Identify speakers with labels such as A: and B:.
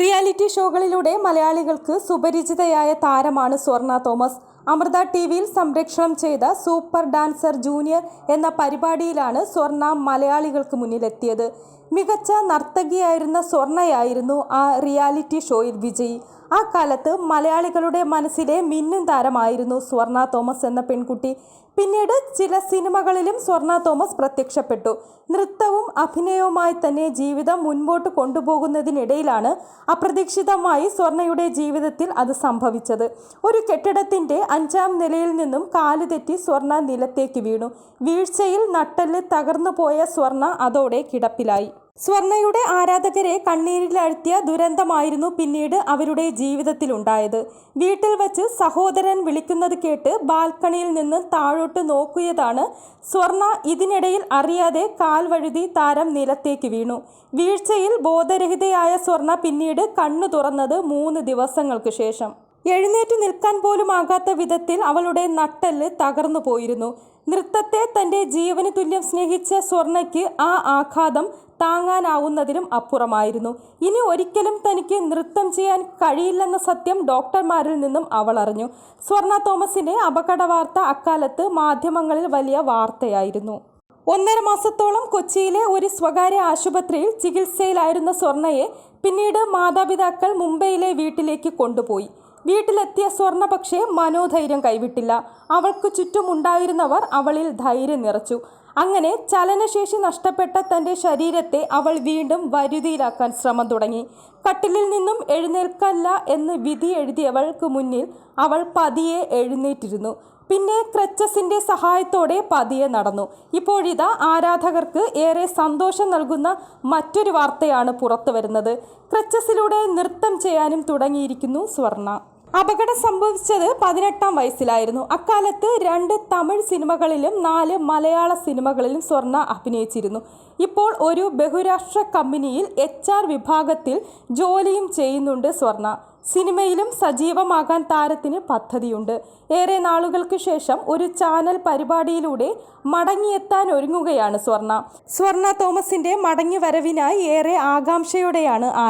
A: Reality ഷോകളിലൂടെ മലയാളികൾക്ക് സുപരിചിതയായ താരമാണ് സ്വർണ തോമസ്. അമൃത ടി വിയിൽ സംരക്ഷണം ചെയ്ത സൂപ്പർ ഡാൻസർ ജൂനിയർ എന്ന പരിപാടിയിലാണ് സ്വർണ മലയാളികൾക്ക് മുന്നിലെത്തിയത്. മികച്ച നർത്തകിയായിരുന്ന സ്വർണയായിരുന്നു ആ റിയാലിറ്റി ഷോയിൽ വിജയി. ആ കാലത്ത് മലയാളികളുടെ മനസ്സിലെ മിന്നും താരമായിരുന്നു സ്വർണ തോമസ് എന്ന പെൺകുട്ടി. പിന്നീട് ചില സിനിമകളിലും സ്വർണ തോമസ് പ്രത്യക്ഷപ്പെട്ടു. നൃത്തവും അഭിനയവുമായി തന്നെ ജീവിതം മുൻപോട്ട് കൊണ്ടുപോകുന്നതിനിടയിലാണ് അപ്രതീക്ഷിതമായി സ്വർണയുടെ ജീവിതത്തിൽ അത് സംഭവിച്ചത്. ഒരു കെട്ടിടത്തിന്റെ അഞ്ചാം നിലയിൽ നിന്നും കാലുതെറ്റി സ്വർണ നിലത്തേക്ക് വീണു. വീഴ്ചയിൽ നട്ടൽ തകർന്നു പോയ സ്വർണ അതോടെ കിടപ്പിലായി. സ്വർണയുടെ ആരാധകരെ കണ്ണീരിലഴ്ത്തിയ ദുരന്തമായിരുന്നു പിന്നീട് അവരുടെ ജീവിതത്തിലുണ്ടായത്. വീട്ടിൽ വച്ച് സഹോദരൻ വിളിക്കുന്നത് കേട്ട് ബാൽക്കണിയിൽ നിന്ന് താഴോട്ട് നോക്കിയതാണ് സ്വർണ ഇതിനിടയിൽ അറിയാതെ കാൽവഴുതി താരം നിലത്തേക്ക് വീണു. വീഴ്ചയിൽ ബോധരഹിതയായ സ്വർണ പിന്നീട് കണ്ണു തുറന്നത് മൂന്ന് ദിവസങ്ങൾക്ക് ശേഷം. എഴുന്നേറ്റ് നിൽക്കാൻ പോലും ആകാത്ത വിധത്തിൽ അവളുടെ നട്ടെല്ല് തകർന്നു പോയിരുന്നു. നൃത്തത്തെ തന്റെ ജീവന് തുല്യം സ്നേഹിച്ച സ്വർണയ്ക്ക് ആ ആഘാതം താങ്ങാനാവുന്നതിലും അപ്പുറമായിരുന്നു. ഇനി ഒരിക്കലും തനിക്ക് നൃത്തം ചെയ്യാൻ കഴിയില്ലെന്ന സത്യം ഡോക്ടർമാരിൽ നിന്നും അവൾ അറിഞ്ഞു. സ്വർണ തോമസിന്റെ അപകട വാർത്ത അക്കാലത്ത് മാധ്യമങ്ങളിൽ വലിയ വാർത്തയായിരുന്നു. ഒന്നര മാസത്തോളം കൊച്ചിയിലെ ഒരു സ്വകാര്യ ആശുപത്രിയിൽ ചികിത്സയിലായിരുന്ന സ്വർണയെ പിന്നീട് മാതാപിതാക്കൾ മുംബൈയിലെ വീട്ടിലേക്ക് കൊണ്ടുപോയി. വീട്ടിലെത്തിയ സ്വർണ പക്ഷേ മനോധൈര്യം കൈവിട്ടില്ല. അവൾക്ക് ചുറ്റുമുണ്ടായിരുന്നവർ അവളിൽ ധൈര്യം നിറച്ചു. അങ്ങനെ ചലനശേഷി നഷ്ടപ്പെട്ട തന്റെ ശരീരത്തെ അവൾ വീണ്ടും വരുതിയിലാക്കാൻ ശ്രമം തുടങ്ങി. കട്ടിലിൽ നിന്നും എഴുന്നേൽക്കല്ല എന്ന് വിധി എഴുതിയവൾക്ക് മുന്നിൽ അവൾ പതിയെ എഴുന്നേറ്റിരുന്നു. പിന്നെ ക്രച്ചസിന്റെ സഹായത്തോടെ പതിയെ നടന്നു. ഇപ്പോഴിതാ ആരാധകർക്ക് ഏറെ സന്തോഷം നൽകുന്ന മറ്റൊരു വാർത്തയാണ് പുറത്തു വരുന്നത്. ക്രച്ചസിലൂടെ നൃത്തം ചെയ്യാനും തുടങ്ങിയിരിക്കുന്നു സ്വർണ. അപകടം സംഭവിച്ചത് പതിനെട്ടാം വയസ്സിലായിരുന്നു. അക്കാലത്ത് രണ്ട് തമിഴ് സിനിമകളിലും നാല് മലയാള സിനിമകളിലും സ്വർണ അഭിനയിച്ചിരുന്നു. ഇപ്പോൾ ഒരു ബഹുരാഷ്ട്ര കമ്പനിയിൽ എച്ച് വിഭാഗത്തിൽ ജോലിയും ചെയ്യുന്നുണ്ട് സ്വർണ. സിനിമയിലും സജീവമാകാൻ താരത്തിന് പദ്ധതിയുണ്ട്. ഏറെ നാളുകൾക്ക് ശേഷം ഒരു ചാനൽ പരിപാടിയിലൂടെ മടങ്ങിയെത്താൻ ഒരുങ്ങുകയാണ് സ്വർണ. സ്വർണ തോമസിന്റെ മടങ്ങി വരവിനായി ഏറെ ആകാംക്ഷയോടെയാണ്